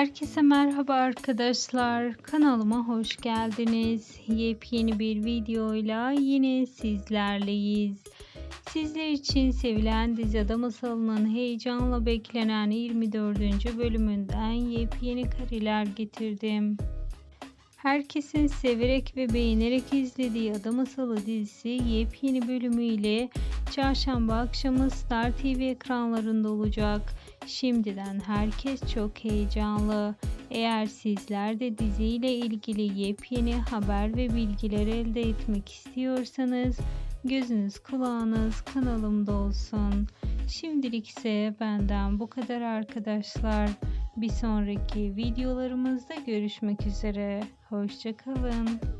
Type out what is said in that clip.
Herkese merhaba arkadaşlar. Kanalıma hoş geldiniz. Yepyeni bir videoyla yine sizlerleyiz. Sizler için sevilen dizi Ada Masalı'nın heyecanla beklenen 24. bölümünden yepyeni kareler getirdim. Herkesin severek ve beğenerek izlediği Ada Masalı dizisi yepyeni bölümüyle çarşamba akşamı Star TV ekranlarında olacak. Şimdiden herkes çok heyecanlı. Eğer sizler de diziyle ilgili yepyeni haber ve bilgiler elde etmek istiyorsanız gözünüz kulağınız kanalımda olsun. Şimdilik ise benden bu kadar arkadaşlar. Bir sonraki videolarımızda görüşmek üzere. Hoşçakalın.